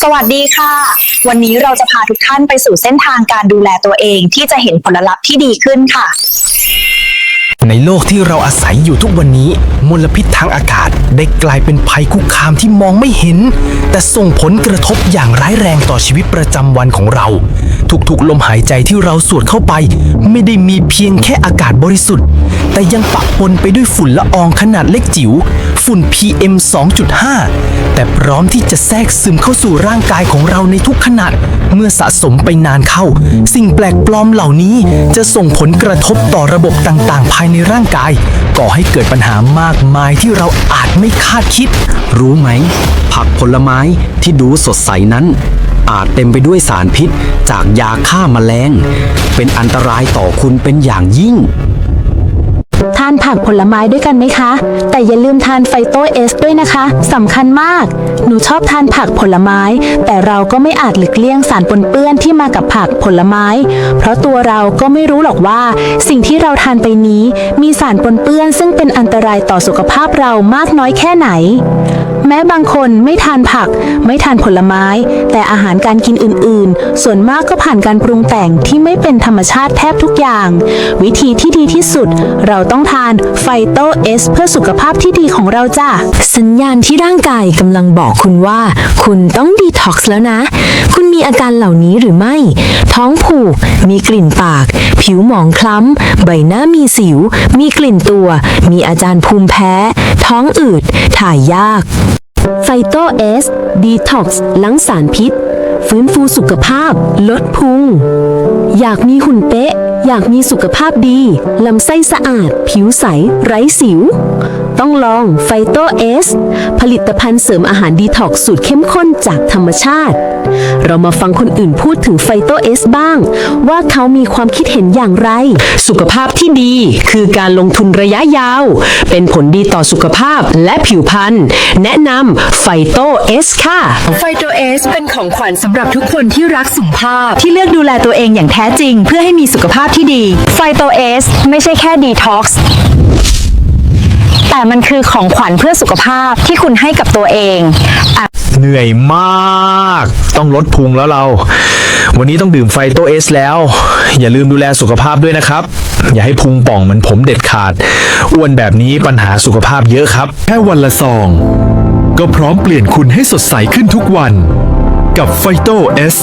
สวัสดีค่ะ วันนี้เราจะพาทุกท่านไปสู่เส้นทางการดูแลตัวเองที่จะเห็นผลลัพธ์ที่ดีขึ้นค่ะ ในโลกที่เราอาศัยอยู่ทุกวันนี้ มลพิษทางอากาศได้กลายเป็นภัยคุกคามที่มองไม่เห็น แต่ส่งผลกระทบอย่างร้ายแรงต่อชีวิตประจำวันของเรา ทุกๆลมหายใจที่เราสูดเข้าไป ไม่ได้มีเพียงแค่อากาศบริสุทธิ์ แต่ยังปะปนไปด้วยฝุ่นละอองขนาดเล็กจิ๋วฝุ่น PM 2.5 แต่พร้อมที่จะแทรกซึมเข้าสู่ร่างกายของเราในทุกขณะเมื่อสะสมไปนานเข้า สิ่งแปลกปลอมเหล่านี้จะส่งผลกระทบต่อระบบต่างๆ ภายในร่างกาย ก่อให้เกิดปัญหามากมายที่เราอาจไม่คาดคิด รู้ไหม ผักผลไม้ที่ดูสดใสนั้น อาจเต็มไปด้วยสารพิษจากยาฆ่าแมลงเป็นอันตรายต่อคุณเป็นอย่างยิ่ง ทานผักผลไม้ด้วยกันไหมคะ แต่อย่าลืมทานไฟโตเอสด้วยนะคะสำคัญมาก หนูชอบทานผักผลไม้ แต่เราก็ไม่อาจหลีกเลี่ยงสารปนเปื้อนที่มากับผักผลไม้ เพราะตัวเราก็ไม่รู้หรอกว่า สิ่งที่เราทานไปนี้มีสารปนเปื้อนซึ่งเป็นอันตรายต่อสุขภาพเรามากน้อยแค่ไหน แม้บางคนไม่ทานผัก ไม่ทานผลไม้ แต่อาหารการกินอื่น ๆ ส่วนมากก็ผ่านการปรุงแต่งที่ไม่เป็นธรรมชาติแทบทุกอย่าง วิธีที่ดีที่สุด เราต้องทานไฟโตเอสเพื่อสุขภาพที่ดีของเราจ้ะสัญญาณที่ร่างกายกำลังบอกคุณว่า คุณต้องดีท็อกซ์แล้วนะ มีอาการเหล่านี้หรือไม่ ท้องผูก มีกลิ่นปาก ผิวหมองคล้ำ ใบหน้ามีสิว มีกลิ่นตัว มีอาการย์ภูมิแพ้ ท้องอืด ถ่ายยากไฟโตเอสดีท็อกซ์ล้างสารพิษ ฟื้นฟูสุขภาพ ลดพุง อยากมีหุ่นเป๊ะ อยากมีสุขภาพดี ลำไส้สะอาด ผิวใส ไร้สิว ต้องลองไฟโตเอสผลิตภัณฑ์เสริมอาหารดีท็อกซ์สูตรเข้มข้นจากธรรมชาติ เรามาฟังคนอื่นพูดถึงไฟโตเอสบ้าง ว่าเขามีความคิดเห็นอย่างไร สุขภาพที่ดีคือการลงทุนระยะยาว เป็นผลดีต่อสุขภาพและผิวพรรณแนะนำไฟโตเอสค่ะ ไฟโตเอสเป็นของขวัญสำหรับทุกคนที่รักสุขภาพ ที่เลือกดูแลตัวเองอย่างแท้จริง เพื่อให้มีสุขภาพที่ดี ไฟโตเอสไม่ใช่แค่ดีท็อกซ์ แต่มันคือของขวัญเพื่อสุขภาพที่คุณให้กับตัวเองอะเหนื่อยมาก ต้องลดพุงแล้วเรา วันนี้ต้องดื่มไฟโตเอสแล้ว อย่าลืมดูแลสุขภาพด้วยนะครับ อย่าให้พุงป่องเหมือนผมเด็ดขาด อ้วนแบบนี้ปัญหาสุขภาพเยอะครับ แค่วันละซอง ก็พร้อมเปลี่ยนคุณให้สดใสขึ้นทุกวัน กับไฟโตเอส